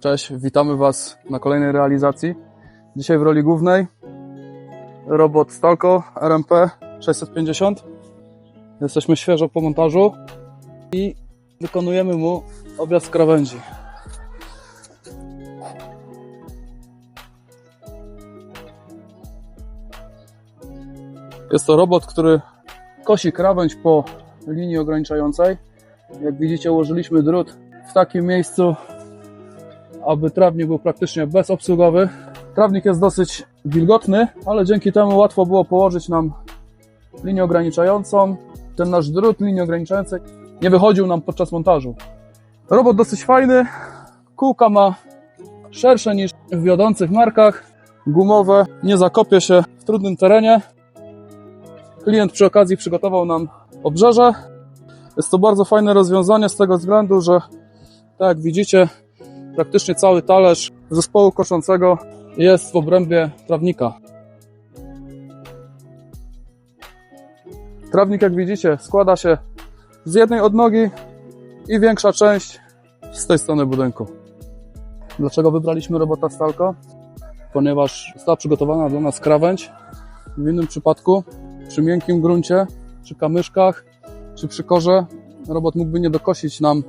Cześć, witamy Was na kolejnej realizacji. Dzisiaj w roli głównej robot Stalco RMP 650. Jesteśmy świeżo po montażu i wykonujemy mu objazd krawędzi. Jest to robot, który kosi krawędź po linii ograniczającej. Jak widzicie, ułożyliśmy drut w takim miejscu, aby trawnik był praktycznie bezobsługowy. Trawnik jest dosyć wilgotny, ale dzięki temu łatwo było położyć nam linię ograniczającą. Ten nasz drut linii ograniczającej nie wychodził nam podczas montażu. Robot dosyć fajny. Kółka ma szersze niż w wiodących markach. Gumowe, nie zakopie się w trudnym terenie. Klient przy okazji przygotował nam obrzeże. Jest to bardzo fajne rozwiązanie z tego względu, że tak jak widzicie, praktycznie cały talerz zespołu koszącego jest w obrębie trawnika. Trawnik, jak widzicie, składa się z jednej odnogi i większa część z tej strony budynku. Dlaczego wybraliśmy robota Stalco? Ponieważ została przygotowana dla nas krawędź. W innym przypadku, przy miękkim gruncie, przy kamyszkach czy przy korze, robot mógłby nie dokosić nam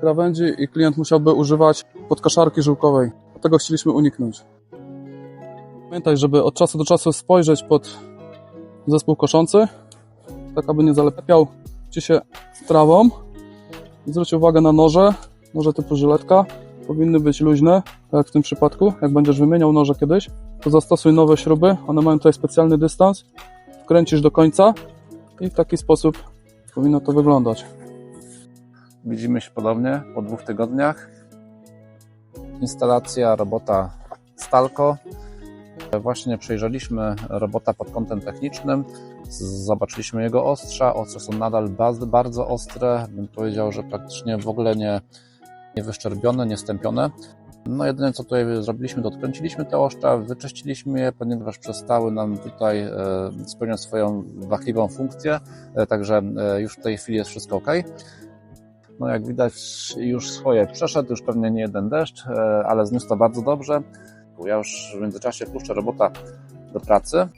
krawędzi i klient musiałby używać podkoszarki żółkowej. Tego chcieliśmy uniknąć. Pamiętaj, żeby od czasu do czasu spojrzeć pod zespół koszący, tak aby nie zalepiał Ci się trawą. Zwróć uwagę na noże, noże typu żyletka. Powinny być luźne, tak jak w tym przypadku. Jak będziesz wymieniał noże kiedyś, to zastosuj nowe śruby. One mają tutaj specjalny dystans. Wkręcisz do końca i w taki sposób powinno to wyglądać. Widzimy się ponownie po dwóch tygodniach. Instalacja robota Stalco. Właśnie przejrzeliśmy robota pod kątem technicznym. Zobaczyliśmy jego ostrza. Ostrza są nadal bardzo, bardzo ostre. Bym powiedział, że praktycznie w ogóle nie, nie wyszczerbione, nie stępione. No jedyne co tutaj zrobiliśmy, to odkręciliśmy te ostrza, wyczyściliśmy je, ponieważ przestały nam tutaj e, spełniać swoją wachliwą funkcję. E, także e, już w tej chwili jest wszystko ok. No jak widać już swoje przeszedł, już pewnie nie jeden deszcz, e, ale zniósł to bardzo dobrze. Ja już w międzyczasie puszczę robota do pracy.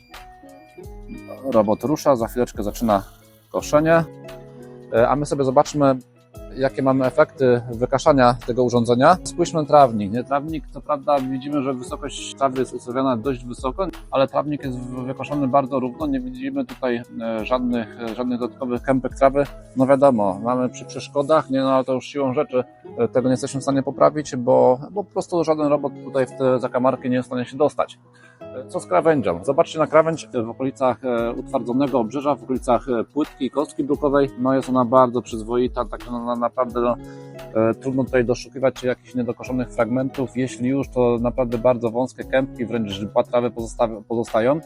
Robot rusza, za chwileczkę zaczyna koszenie, E, a my sobie zobaczmy, jakie mamy efekty wykaszania tego urządzenia. Spójrzmy na trawnik. Nie? Trawnik, to prawda, widzimy, że wysokość trawy jest ustawiona dość wysoko, ale trawnik jest wykoszony bardzo równo. Nie widzimy tutaj e, żadnych, e, żadnych dodatkowych kępek trawy. No wiadomo, mamy przy przeszkodach, nie, no ale to już siłą rzeczy e, tego nie jesteśmy w stanie poprawić, bo, bo po prostu żaden robot tutaj w te zakamarki nie jest w stanie się dostać. Co z krawędzią? Zobaczcie na krawędź w okolicach e, utwardzonego obrzeża, w okolicach e, płytki i kostki brukowej. No jest ona bardzo przyzwoita, także no, naprawdę no, e, trudno tutaj doszukiwać się jakichś niedokoszonych fragmentów. Jeśli już, to naprawdę bardzo wąskie kępki, wręcz dwa trawy pozosta- pozostają.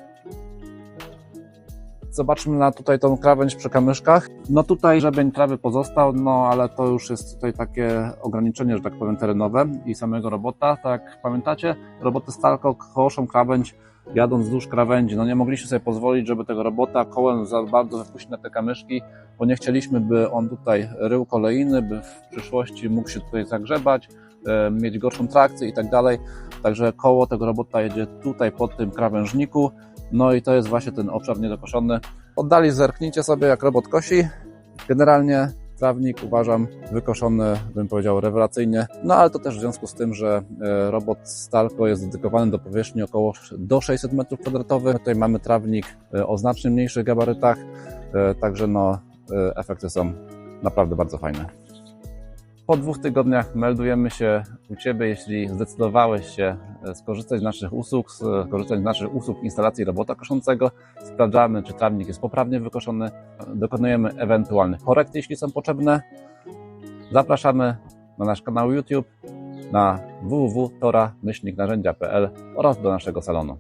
Zobaczmy na tutaj tą krawędź przy kamyszkach. No tutaj żebień trawy pozostał, no ale to już jest tutaj takie ograniczenie, że tak powiem, terenowe i samego robota. Tak pamiętacie, roboty Stalco koszą krawędź jadąc wzdłuż krawędzi. No nie mogliśmy sobie pozwolić, żeby tego robota kołem za bardzo wypuścić na te kamyszki, bo nie chcieliśmy, by on tutaj rył kolejny, by w przyszłości mógł się tutaj zagrzebać, e, mieć gorszą trakcję i tak dalej. Także koło tego robota jedzie tutaj pod tym krawężniku. No i to jest właśnie ten obszar niedokoszony. Oddali zerknijcie sobie, jak robot kosi. Generalnie trawnik uważam wykoszony, bym powiedział, rewelacyjnie. No ale to też w związku z tym, że e, robot Stalco jest dedykowany do powierzchni około do 600 m2. Tutaj mamy trawnik e, o znacznie mniejszych gabarytach, e, także no, efekty są naprawdę bardzo fajne. Po dwóch tygodniach meldujemy się u Ciebie, jeśli zdecydowałeś się e, skorzystać z naszych usług, skorzystać z naszych usług instalacji robota koszącego. Sprawdzamy, czy trawnik jest poprawnie wykoszony. Dokonujemy ewentualnych korekt, jeśli są potrzebne. Zapraszamy na nasz kanał YouTube, na www.tora-narzędzia.pl oraz do naszego salonu.